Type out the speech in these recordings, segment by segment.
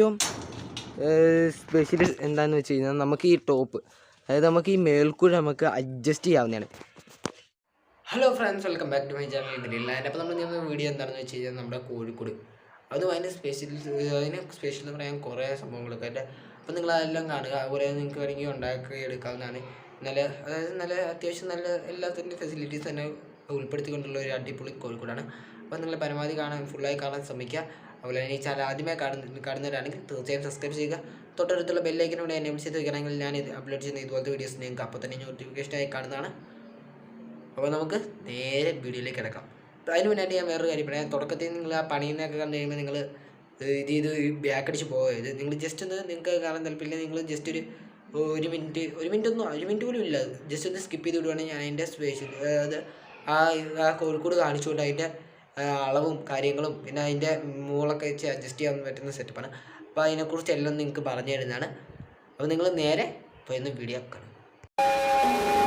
ഏറ്റവും സ്പെഷ്യൽ എന്താണെന്ന് വെച്ച് കഴിഞ്ഞാൽ നമുക്ക് ഈ ടോപ്പ് അതായത് നമുക്ക് ഈ മേൽക്കൂര നമുക്ക് അഡ്ജസ്റ്റ് ചെയ്യാവുന്നതാണ്. Hello friends welcome back to my channel ഇതിലില്ല അതിന്റെ അപ്പോൾ നമ്മൾ ചെയ്യുന്ന വീഡിയോ എന്താണെന്ന് വെച്ച് കഴിഞ്ഞാൽ നമ്മുടെ കോഴിക്കോട്. അത് അതിന് സ്പെഷ്യൽ അതിന് സ്പെഷ്യൽ എന്ന് പറയാൻ കുറേ സംഭവങ്ങളൊക്കെ അല്ലേ അപ്പോൾ നിങ്ങൾ അതെല്ലാം കാണുക. അതുപോലെ നിങ്ങൾക്ക് വേണമെങ്കിൽ ഉണ്ടാക്കി എടുക്കാവുന്നതാണ്. നല്ല അതായത് നല്ല അത്യാവശ്യം നല്ല എല്ലാത്തിന്റെ ഫെസിലിറ്റീസ് തന്നെ ഉൾപ്പെടുത്തിക്കൊണ്ടുള്ള ഒരു അടിപൊളി കോഴിക്കോടാണ്. അപ്പോൾ നിങ്ങൾ പരമാവധി കാണാൻ ഫുള്ളായി കാണാൻ ശ്രമിക്കുക. അതുപോലെ തന്നെ ഈ ചാനൽ ആദ്യമായി കാണുന്ന കാണുന്നവരാണെങ്കിൽ തീർച്ചയായും സബ്സ്ക്രൈബ് ചെയ്യുക. തൊട്ടടുത്തുള്ള ബെല്ലൈക്കനോട് എനേബിൾ ചെയ്ത് വയ്ക്കണമെങ്കിൽ ഞാൻ ഇത് അപ്ലോഡ് ചെയ്യുന്ന ഇതുപോലത്തെ വീഡിയോസ് നിങ്ങൾക്ക് അപ്പോൾ തന്നെ നോട്ടിഫിക്കേഷൻ ആയി കാണുന്നതാണ്. അപ്പോൾ നമുക്ക് നേരെ വീഡിയോയിലേക്ക് കിടക്കാം. അതിന് മുന്നായിട്ട് ഞാൻ വേറൊരു കാര്യം പറയാം. തുടക്കത്തിൽ നിങ്ങൾ ആ പണിയെന്നൊക്കെ കണ്ടു കഴിയുമ്പോൾ നിങ്ങൾ ഇത് ഇത് ബാക്ക് അടിച്ച് പോകരുത് നിങ്ങൾ ജസ്റ്റ് ഒന്ന് നിങ്ങൾക്ക് കാണാൻ താല്പര്യമില്ല. നിങ്ങൾ ജസ്റ്റ് ഒരു ഒരു മിനിറ്റ് ഒരു മിനിറ്റ് ഒന്നും ഒരു മിനിറ്റ് പോലും ഇല്ല. ജസ്റ്റ് ഒന്ന് സ്കിപ്പ് ചെയ്ത് വിടുവാണെങ്കിൽ ഞാൻ അതിന്റെ സ്പേഷ്യൽ അത് ആ ആ കോഴിക്കോട് കാണിച്ചുകൊണ്ട് അതിന്റെ അളവും കാര്യങ്ങളും പിന്നെ അതിന്റെ മുകളൊക്കെ വെച്ച് അഡ്ജസ്റ്റ് ചെയ്യാൻ പറ്റുന്ന സെറ്റപ്പാണ് അപ്പോൾ അതിനെക്കുറിച്ച് എല്ലാം നിങ്ങൾക്ക് പറഞ്ഞു തരുന്നതാണ്. അപ്പോൾ നിങ്ങൾ നേരെ പോയി വീഡിയോ കാണും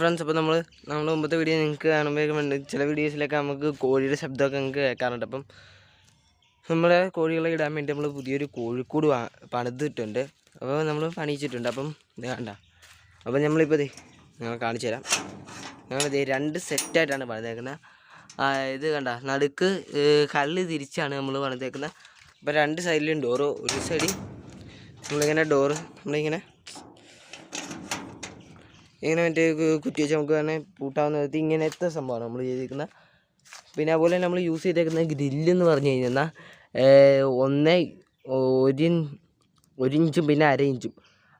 ഫ്രണ്ട്സ് അപ്പോൾ നമ്മൾ നമ്മൾ മുമ്പത്തെ വീഡിയോ നിങ്ങൾക്ക് കാണുമ്പോഴേക്കും ചില വീഡിയോസിലൊക്കെ നമുക്ക് കോഴിയുടെ ശബ്ദമൊക്കെ നിങ്ങൾക്ക് കേൾക്കാറുണ്ട്. അപ്പം നമ്മളെ കോഴികളെ ഇടാൻ വേണ്ടി നമ്മൾ പുതിയൊരു കോഴിക്കൂട് പണിതിട്ടുണ്ട്. അപ്പോൾ നമ്മൾ പണിയിച്ചിട്ടുണ്ട്. അപ്പം ഇത് കണ്ട. അപ്പോൾ നമ്മളിപ്പോൾ ഇതേ ഞങ്ങൾ കാണിച്ചു തരാം. ഞങ്ങളിത് രണ്ട് സെറ്റായിട്ടാണ് പണിതേക്കുന്നത് ഇത് കണ്ട. നടുക്ക് കല്ല് തിരിച്ചാണ് നമ്മൾ പണിതേക്കുന്നത് അപ്പോൾ രണ്ട് സൈഡിലും ഡോറ് ഒരു സൈഡിൽ നമ്മളിങ്ങനെ ഡോറ് നമ്മളിങ്ങനെ ഇങ്ങനെ മറ്റേ കുറ്റി വെച്ച് നമുക്ക് തന്നെ പൂട്ടാവുന്ന വിധത്തിൽ ഇങ്ങനത്തെ സംഭവമാണ് നമ്മൾ ചെയ്തിരിക്കുന്ന. പിന്നെ അതുപോലെ തന്നെ നമ്മൾ യൂസ് ചെയ്തേക്കുന്ന ഗ്രില്ല് എന്ന് പറഞ്ഞു കഴിഞ്ഞാൽ ഒന്ന് ഒരു ഒരിഞ്ചും പിന്നെ അര ഇഞ്ചും.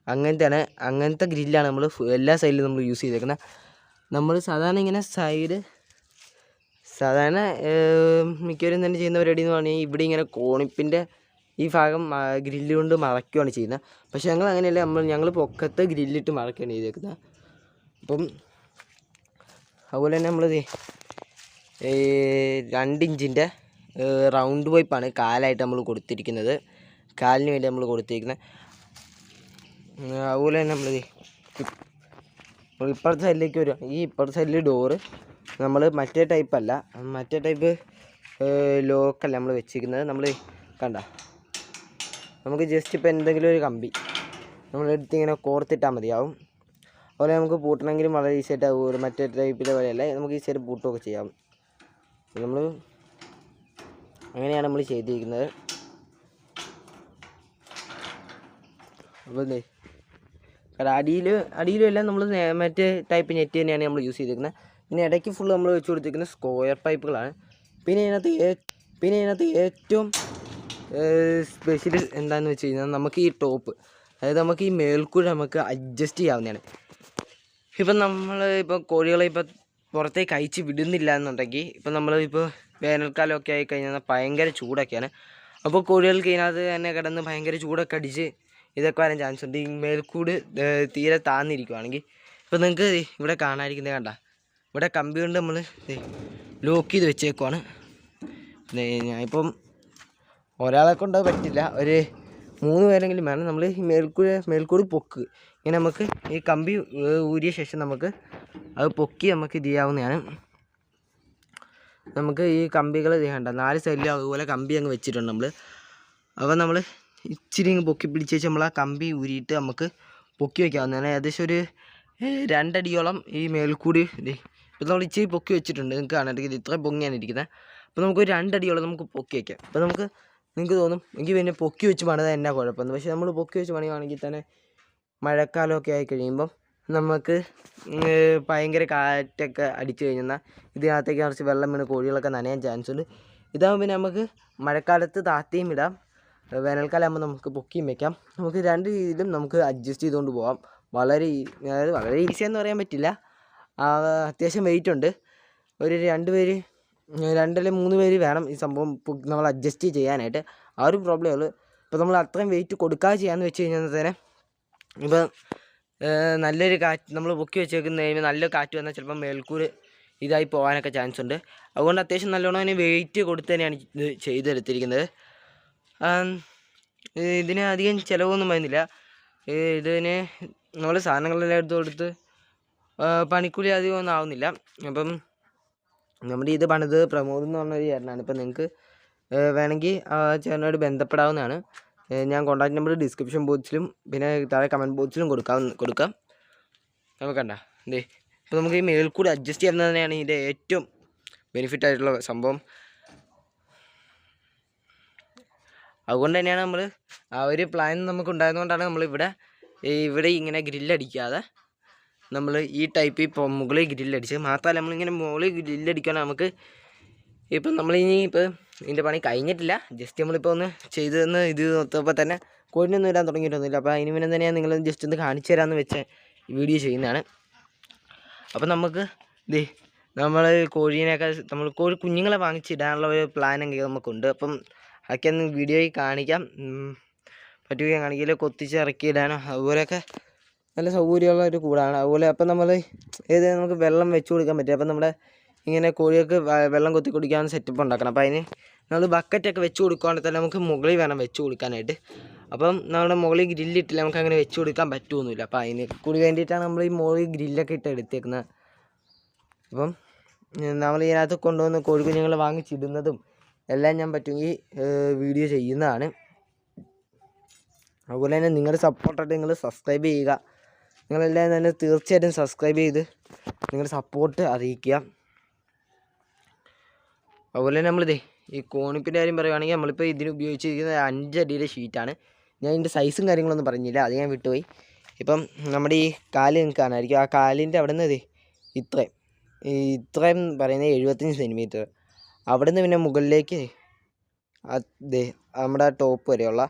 അങ്ങനത്തെയാണ് അങ്ങനത്തെ ഗ്രില്ലാണ് നമ്മൾ എല്ലാ സൈഡിലും നമ്മൾ യൂസ് ചെയ്തേക്കുന്നത് നമ്മൾ സാധാരണ ഇങ്ങനെ സൈഡ് സാധാരണ മിക്കവരും തന്നെ ചെയ്യുന്ന പരിപാടി എന്ന് പറഞ്ഞാൽ ഇവിടെ ഇങ്ങനെ കോണിപ്പിന്റെ ഈ ഭാഗം ഗ്രില്ല് കൊണ്ട് മറയ്ക്കുകയാണ് ചെയ്യുന്നത് പക്ഷേ ഞങ്ങൾ അങ്ങനെയല്ല നമ്മൾ ഞങ്ങൾ പൊക്കത്ത് ഗ്രില്ലിട്ട് മറക്കുകയാണ് ചെയ്തേക്കുന്നത് അപ്പം അതുപോലെ തന്നെ നമ്മളിത് രണ്ട് ഇഞ്ചിന്റെ റൗണ്ട് പൈപ്പാണ് കാലായിട്ട് നമ്മൾ കൊടുത്തിരിക്കുന്നത്. കാലിന് വേണ്ടി നമ്മൾ കൊടുത്തിരിക്കുന്നത്. അതുപോലെ തന്നെ നമ്മളിത് ഇപ്പുറത്തെ സൈഡിലേക്ക് വരും. ഈ ഇപ്പുറത്തെ സൈഡിൽ ഡോറ് നമ്മൾ മറ്റേ ടൈപ്പ് അല്ല മറ്റേ ടൈപ്പ് ലോക്കല്ല നമ്മൾ വെച്ചിരിക്കുന്നത്. നമ്മൾ കണ്ട നമുക്ക് ജസ്റ്റ് ഇപ്പോൾ എന്തെങ്കിലും ഒരു കമ്പി നമ്മളെടുത്ത് ഇങ്ങനെ കോർത്തിട്ടാൽ മതിയാവും. അതുപോലെ നമുക്ക് പൂട്ടണമെങ്കിലും വളരെ ഈസി ആയിട്ട് ആവും മറ്റേ ടൈപ്പിലെ പോലെയല്ല നമുക്ക് ഈസി ആയിട്ട് പൂട്ടുകയൊക്കെ ചെയ്യാം. നമ്മൾ അങ്ങനെയാണ് നമ്മൾ ചെയ്തിരിക്കുന്നത്. അപ്പോൾ എന്തേ അടിയിൽ അടിയിലും എല്ലാം നമ്മൾ മറ്റേ ടൈപ്പ് നെറ്റ് തന്നെയാണ് നമ്മൾ യൂസ് ചെയ്തിരിക്കുന്നത്. പിന്നെ ഇടയ്ക്ക് ഫുള്ള് നമ്മൾ വെച്ച് കൊടുത്തിരിക്കുന്നത് സ്ക്വയർ പൈപ്പുകളാണ് പിന്നെ ഇതിനകത്ത് പിന്നെ ഇതിനകത്ത് ഏറ്റവും സ്പെഷ്യൽ എന്താണെന്ന് വെച്ച് കഴിഞ്ഞാൽ നമുക്ക് ഈ ടോപ്പ് അതായത് നമുക്ക് ഈ മേൽക്കൂര നമുക്ക് അഡ്ജസ്റ്റ് ചെയ്യാവുന്നതാണ്. ഇപ്പം നമ്മൾ ഇപ്പോൾ കോഴികളെ ഇപ്പം പുറത്തേക്ക് അയച്ച് വിടുന്നില്ല എന്നുണ്ടെങ്കിൽ ഇപ്പം നമ്മൾ ഇപ്പോൾ വേനൽക്കാലമൊക്കെ ആയി കഴിഞ്ഞാൽ ഭയങ്കര ചൂടൊക്കെയാണ്. അപ്പോൾ കോഴികൾക്ക് ഇതിനകത്ത് തന്നെ കിടന്ന് ഭയങ്കര ചൂടൊക്കെ അടിച്ച് ഇതൊക്കെ വരാൻ ചാൻസ് ഉണ്ട്. ഈ മേൽക്കൂട് തീരെ താന്നിരിക്കുവാണെങ്കിൽ ഇപ്പം നിങ്ങൾക്ക് ഇവിടെ കാണാതിരിക്കുന്നത് കണ്ട. ഇവിടെ കമ്പി കൊണ്ട് നമ്മൾ ലോക്ക് ചെയ്ത് വെച്ചേക്കുവാണ്. ഞാനിപ്പം ഒരാളെ കൊണ്ട് പറ്റില്ല. ഒരു മൂന്ന് പേരെങ്കിലും വേണം. നമ്മൾ ഈ മേൽക്കൂട് മേൽക്കൂട് പൊക്ക്. ഇങ്ങനെ നമുക്ക് ഈ കമ്പി ഊരിയ ശേഷം നമുക്ക് അത് പൊക്കി നമുക്ക് ഇത് ചെയ്യാവുന്നതാണ്. നമുക്ക് ഈ കമ്പികൾ ചെയ്യണ്ട. നാല് സൈഡിലും അതുപോലെ കമ്പി അങ്ങ് വെച്ചിട്ടുണ്ട് നമ്മൾ അപ്പോൾ നമ്മൾ ഇച്ചിരി അങ്ങ് പൊക്കി പിടിച്ച് വെച്ച് നമ്മൾ ആ കമ്പി ഊരിയിട്ട് നമുക്ക് പൊക്കി വയ്ക്കാവുന്നതാണ് ഏകദേശം ഒരു രണ്ടടിയോളം ഈ മേൽക്കൂടി ഇപ്പോൾ നമ്മൾ ഇച്ചിരി പൊക്കി വെച്ചിട്ടുണ്ട്. നിങ്ങൾക്ക് കാണാൻ ഇത് ഇത്രയും പൊങ്ങിയാണ് ഇരിക്കുന്നത് അപ്പോൾ നമുക്ക് ഒരു രണ്ടടിയോളം നമുക്ക് പൊക്കി വയ്ക്കാം അപ്പോൾ നമുക്ക് നിങ്ങൾക്ക് തോന്നും? എനിക്ക് പിന്നെ പൊക്കി വെച്ച് പണിതാൽ എന്നാ കുഴപ്പമെന്ന്. പക്ഷേ നമ്മൾ പൊക്കി വെച്ച് പണിയുവാണെങ്കിൽ തന്നെ മഴക്കാലമൊക്കെ ആയി കഴിയുമ്പം നമുക്ക് ഭയങ്കര കാറ്റൊക്കെ അടിച്ചു കഴിഞ്ഞാൽ ഇതിനകത്തേക്ക് കുറച്ച് വെള്ളം വീണ് കോഴികളൊക്കെ നനയാൻ ചാൻസ് ഉണ്ട്. ഇതാകുമ്പോൾ പിന്നെ നമുക്ക് മഴക്കാലത്ത് താത്തിയും ഇടാം. വേനൽക്കാലമാകുമ്പോൾ നമുക്ക് പൊക്കിയും വെക്കാം. നമുക്ക് രണ്ട് രീതിയിലും നമുക്ക് അഡ്ജസ്റ്റ് ചെയ്തുകൊണ്ട് പോകാം വളരെ അതായത് വളരെ ഈസി എന്ന് പറയാൻ പറ്റില്ല. അത്യാവശ്യം വെയിറ്റ് ഉണ്ട്. ഒരു രണ്ട് പേര് രണ്ടല്ല മൂന്ന് പേര് വേണം ഈ സംഭവം നമ്മൾ അഡ്ജസ്റ്റ് ചെയ്യാനായിട്ട്. ആ ഒരു പ്രോബ്ലമേ ഉള്ളൂ. ഇപ്പോൾ നമ്മൾ അത്രയും വെയിറ്റ് കൊടുക്കാതെ ചെയ്യാന്ന് വെച്ച് കഴിഞ്ഞാൽ തന്നെ ഇപ്പം നല്ലൊരു കാറ്റ് നമ്മൾ പൊക്കി വെച്ചേക്കുന്ന കഴിയുമ്പോൾ നല്ല കാറ്റ് വന്നാൽ ചിലപ്പോൾ മേൽക്കൂര് ഇതായി പോകാനൊക്കെ ചാൻസ് ഉണ്ട്. അതുകൊണ്ട് അത്യാവശ്യം നല്ലോണം അതിന് വെയിറ്റ് കൊടുത്ത് തന്നെയാണ് ഇത് ചെയ്തെടുത്തിരിക്കുന്നത്. ഇതിന് അധികം ചിലവൊന്നും വരുന്നില്ല. ഇതിന് നമ്മൾ സാധനങ്ങളെല്ലാം എടുത്ത് കൊടുത്ത് പണിക്കൂലി അധികം ഒന്നും ആവുന്നില്ല. അപ്പം നമ്മുടെ ഇത് പണിത് പ്രമോദ് എന്ന് പറഞ്ഞൊരു ചേട്ടനാണ്. ഇപ്പം നിങ്ങൾക്ക് വേണമെങ്കിൽ ആ ചേട്ടനോട് ബന്ധപ്പെടാവുന്നതാണ്. ഞാൻ കോൺടാക്ട് നമ്പർ ഡിസ്ക്രിപ്ഷൻ ബോക്സിലും പിന്നെ താഴെ കമന്റ് ബോക്സിലും കൊടുക്കാം കൊടുക്കാം. നമുക്ക് കണ്ട എന്തേ ഇപ്പോൾ നമുക്ക് ഈ മേൽക്കൂടി അഡ്ജസ്റ്റ് ചെയ്യുന്നത് തന്നെയാണ് ഇതിന്റെ ഏറ്റവും ബെനിഫിറ്റ് ആയിട്ടുള്ള സംഭവം. അതുകൊണ്ട് തന്നെയാണ് നമ്മൾ ആ ഒരു പ്ലാൻ നമുക്ക് ഉണ്ടായതുകൊണ്ടാണ് നമ്മളിവിടെ ഇവിടെ ഇങ്ങനെ ഗ്രില്ലടിക്കാതെ നമ്മൾ ഈ ടൈപ്പ് ഇപ്പോൾ മുകളിൽ ഗ്രില്ലടിച്ച് മാത്രമല്ല നമ്മളിങ്ങനെ മുകളിൽ ഗ്രില്ലടിക്കുകയാണെങ്കിൽ നമുക്ക് ഇപ്പം നമ്മളിനി ഇപ്പോൾ ഇതിന്റെ പണി കഴിഞ്ഞിട്ടില്ല. ജസ്റ്റ് നമ്മളിപ്പോൾ ഒന്ന് ചെയ്തെന്ന് ഇത് നിർത്തപ്പോൾ തന്നെ കോഴിനൊന്നും ഇടാൻ തുടങ്ങിയിട്ടൊന്നുമില്ല. അപ്പോൾ അതിന് മുന്നേ തന്നെയാണ് നിങ്ങൾ ജസ്റ്റ് ഒന്ന് കാണിച്ചു തരാമെന്ന് വെച്ച വീഡിയോ ചെയ്യുന്നതാണ്. അപ്പോൾ നമുക്ക് ദേ നമ്മൾ കോഴീനെയൊക്കെ നമ്മൾ കോഴി കുഞ്ഞുങ്ങളെ വാങ്ങിച്ചിടാനുള്ള ഒരു പ്ലാനൊക്കെ നമുക്കുണ്ട്. അപ്പം അതൊക്കെ ഒന്ന് വീഡിയോയിൽ കാണിക്കാം. പറ്റുകയാണെങ്കിൽ പറ്റുകയും കൊത്തിച്ച് ഇറക്കി ഇടാനോ അതുപോലെയൊക്കെ നല്ല സൗകര്യമുള്ള ഒരു കൂടാണ്. അതുപോലെ അപ്പം നമ്മൾ ഏത് നമുക്ക് വെള്ളം വെച്ച് കൊടുക്കാൻ പറ്റും. അപ്പം നമ്മുടെ ഇങ്ങനെ കോഴികൾക്ക് വെള്ളം കൊത്തി കുടിക്കാൻ സെറ്റപ്പ് ഉണ്ടാക്കണം. അപ്പം അതിന് നമ്മൾ ബക്കറ്റൊക്കെ വെച്ച് കൊടുക്കുകയാണെങ്കിൽ തന്നെ നമുക്ക് മുകളിൽ വേണം വെച്ച് കൊടുക്കാനായിട്ട്. അപ്പം നമ്മുടെ മുകളിൽ ഗ്രില്ലിട്ടില്ല നമുക്ക് അങ്ങനെ വെച്ച് കൊടുക്കാൻ പറ്റുമൊന്നുമില്ല അപ്പം അതിന് കൂടി വേണ്ടിയിട്ടാണ് നമ്മൾ ഈ മുകളിൽ ഗ്രില്ലൊക്കെ ഇട്ട് എടുത്തേക്കുന്നത്. അപ്പം നമ്മൾ ഇതിനകത്ത് കൊണ്ടുവന്ന് കോഴിക്കുഞ്ഞുങ്ങൾ വാങ്ങിച്ചിടുന്നതും എല്ലാം ഞാൻ പറ്റുമെങ്കിൽ വീഡിയോ ചെയ്യുന്നതാണ്. അതുപോലെ തന്നെ നിങ്ങളുടെ സപ്പോർട്ടായിട്ട് നിങ്ങൾ സബ്സ്ക്രൈബ് ചെയ്യുക. നിങ്ങളെല്ലാം തന്നെ തീർച്ചയായിട്ടും സബ്സ്ക്രൈബ് ചെയ്ത് നിങ്ങളുടെ സപ്പോർട്ട് അറിയിക്കുക. അതുപോലെ തന്നെ നമ്മളിതേ ഈ കോണിപ്പിന്റെ കാര്യം പറയുകയാണെങ്കിൽ നമ്മളിപ്പോൾ ഇതിന് ഉപയോഗിച്ചിരിക്കുന്നത് അഞ്ചടിയുടെ ഷീറ്റാണ് ഞാൻ ഇതിന്റെ സൈസും കാര്യങ്ങളൊന്നും പറഞ്ഞില്ല അത് ഞാൻ വിട്ടുപോയി. ഇപ്പം നമ്മുടെ ഈ കാൽ നിങ്ങൾക്ക് കാണാമായിരിക്കും. ആ കാലിന്റെ അവിടെ നിന്ന് ഇതേ ഇത്രയും ഇത്രയും പറയുന്നത് എഴുപത്തഞ്ച് സെന്റിമീറ്റർ അവിടെ നിന്ന് പിന്നെ മുകളിലേക്ക് അതെ നമ്മുടെ ടോപ്പ് വരെയുള്ള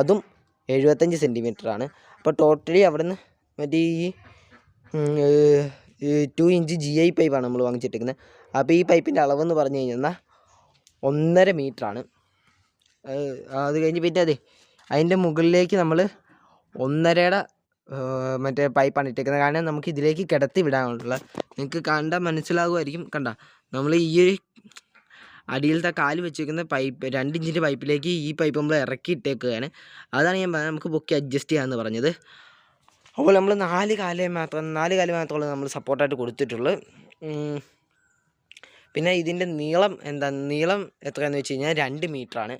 അതും എഴുപത്തഞ്ച് ആണ്. അപ്പോൾ ടോട്ടലി അവിടെ നിന്ന് മറ്റേ ഈ ടു ഇഞ്ച് ജി ഐ പൈപ്പാണ് നമ്മൾ വാങ്ങിച്ചിട്ടിരിക്കുന്നത് അപ്പോൾ ഈ പൈപ്പിന്റെ അളവെന്ന് പറഞ്ഞു കഴിഞ്ഞാൽ ഒന്നര ആണ്. അത് കഴിഞ്ഞ് പിന്നെ അതെ അതിന്റെ മുകളിലേക്ക് നമ്മൾ ഒന്നരയുടെ മറ്റേ പൈപ്പാണ് ഇട്ടേക്കുന്നത് കാരണം നമുക്ക് ഇതിലേക്ക് കിടത്തി വിടാനുള്ള നിങ്ങൾക്ക് കണ്ടാൽ മനസ്സിലാകുമായിരിക്കും കണ്ട നമ്മൾ ഈ ഒരു അടിയിലത്തെ കാൽ വെച്ചേക്കുന്ന പൈപ്പ് രണ്ട് ഇഞ്ചിന്റെ പൈപ്പിലേക്ക് ഈ പൈപ്പ് നമ്മൾ ഇറക്കി ഇട്ടേക്കുകയാണ്. അതാണ് ഞാൻ നമുക്ക് പൊക്കി അഡ്ജസ്റ്റ് ചെയ്യാമെന്ന് പറഞ്ഞത്. അപ്പോൾ നമ്മൾ നാല് കാലേ മാത്രം നാല് കാൽ മാത്രമേ നമ്മൾ സപ്പോർട്ടായിട്ട് കൊടുത്തിട്ടുള്ളൂ. പിന്നെ ഇതിന്റെ നീളം എന്താ നീളം എത്രയാണെന്ന് വെച്ച് കഴിഞ്ഞാൽ രണ്ട് മീറ്ററാണ്.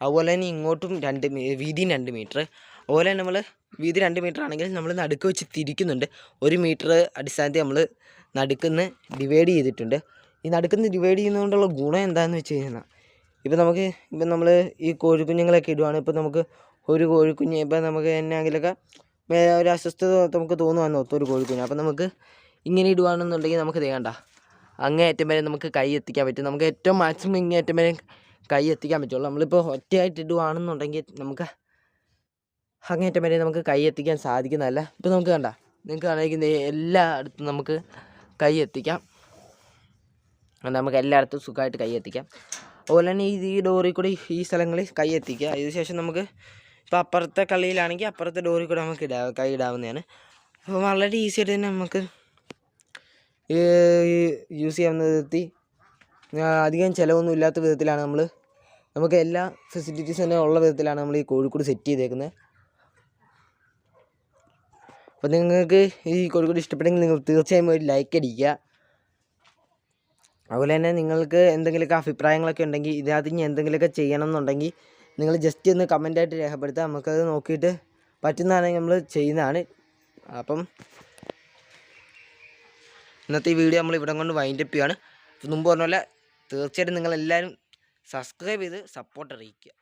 അതുപോലെ തന്നെ ഇങ്ങോട്ടും രണ്ട് വീതിയും രണ്ട് മീറ്റർ. അതുപോലെ തന്നെ നമ്മൾ വീതി രണ്ട് മീറ്റർ ആണെങ്കിൽ നമ്മൾ നടുക്ക് വെച്ച് തിരിക്കുന്നുണ്ട്. ഒരു മീറ്റർ അടിസ്ഥാനത്തിൽ നമ്മൾ നടുക്കുന്ന് ഡിവൈഡ് ചെയ്തിട്ടുണ്ട്. ഈ നടുക്കുന്ന് ഡിവൈഡ് ചെയ്യുന്നതുകൊണ്ടുള്ള ഗുണം എന്താണെന്ന് വെച്ച് കഴിഞ്ഞാൽ ഇപ്പം നമുക്ക് ഇപ്പം നമ്മൾ ഈ കോഴിക്കുഞ്ഞുങ്ങളൊക്കെ ഇടുവാണ് ഇപ്പം നമുക്ക് ഒരു കോഴിക്കുഞ്ഞ് ഇപ്പം നമുക്ക് എന്നാണെങ്കിലൊക്കെ വേ- ഒരു അസ്വസ്ഥത നമുക്ക് തോന്നുവാന്ന് ഒത്തൊരു കോഴിക്കുഞ്ഞ്. അപ്പം നമുക്ക് ഇങ്ങനെ ഇടുവാണെന്നുണ്ടെങ്കിൽ നമുക്ക് വേണ്ട. അങ്ങേയറ്റം വരെ നമുക്ക് കൈ എത്തിക്കാൻ പറ്റും. നമുക്ക് ഏറ്റവും മാക്സിമം ഇങ്ങേയറ്റം വരെ കൈ എത്തിക്കാൻ പറ്റുള്ളൂ. നമ്മളിപ്പോൾ ഒറ്റയായിട്ട് ഇടുവാണെന്നുണ്ടെങ്കിൽ നമുക്ക് അങ്ങേറ്റം വരെ നമുക്ക് കൈ എത്തിക്കാൻ സാധിക്കുന്നതല്ല. ഇപ്പം നമുക്ക് കണ്ട നിങ്ങൾക്ക് കാണിക്കുന്ന എല്ലായിടത്തും നമുക്ക് കൈ എത്തിക്കാം. നമുക്ക് എല്ലായിടത്തും സുഖമായിട്ട് കൈ എത്തിക്കാം. അതുപോലെ തന്നെ ഈ ഡോറിൽ കൂടി ഈ സ്ഥലങ്ങളിൽ കൈ എത്തിക്കുക. അതിന് ശേഷം നമുക്ക് ഇപ്പോൾ അപ്പുറത്തെ കളിയിലാണെങ്കിൽ അപ്പുറത്തെ ഡോറിൽ കൂടെ നമുക്ക് ഇടാ കൈ ഇടാവുന്നതാണ്. അപ്പോൾ വളരെ ഈസി ആയിട്ട് തന്നെ നമുക്ക് യൂസ് ചെയ്യാവുന്ന വിധത്തിൽ അധികം ചിലവൊന്നും ഇല്ലാത്ത വിധത്തിലാണ് നമ്മൾ നമുക്ക് എല്ലാ ഫെസിലിറ്റീസും തന്നെ ഉള്ള വിധത്തിലാണ് നമ്മൾ ഈ കോഴിക്കോട് സെറ്റ് ചെയ്തേക്കുന്നത് അപ്പോൾ നിങ്ങൾക്ക് ഈ കോഴിക്കോട് ഇഷ്ടപ്പെട്ടെങ്കിൽ നിങ്ങൾ തീർച്ചയായും ഒരു ലൈക്ക് അടിക്കുക. അതുപോലെ തന്നെ നിങ്ങൾക്ക് എന്തെങ്കിലുമൊക്കെ അഭിപ്രായങ്ങളൊക്കെ ഉണ്ടെങ്കിൽ ഇതിനകത്ത് ഇനി എന്തെങ്കിലുമൊക്കെ ചെയ്യണം എന്നുണ്ടെങ്കിൽ നിങ്ങൾ ജസ്റ്റ് ഒന്ന് കമന്റായിട്ട് രേഖപ്പെടുത്തുക നമുക്കത് നോക്കിയിട്ട് പറ്റുന്നതാണെങ്കിൽ നമ്മൾ ചെയ്യുന്നതാണ്. അപ്പം ഇന്നത്തെ ഈ വീഡിയോ നമ്മൾ ഇവിടം കൊണ്ട് വൈൻഡപ്പ് ചെയ്യുകയാണ് മുമ്പ് പറഞ്ഞ പോലെ തീർച്ചയായിട്ടും നിങ്ങളെല്ലാവരും സബ്സ്ക്രൈബ് ചെയ്ത് സപ്പോർട്ട് അറിയിക്കുക.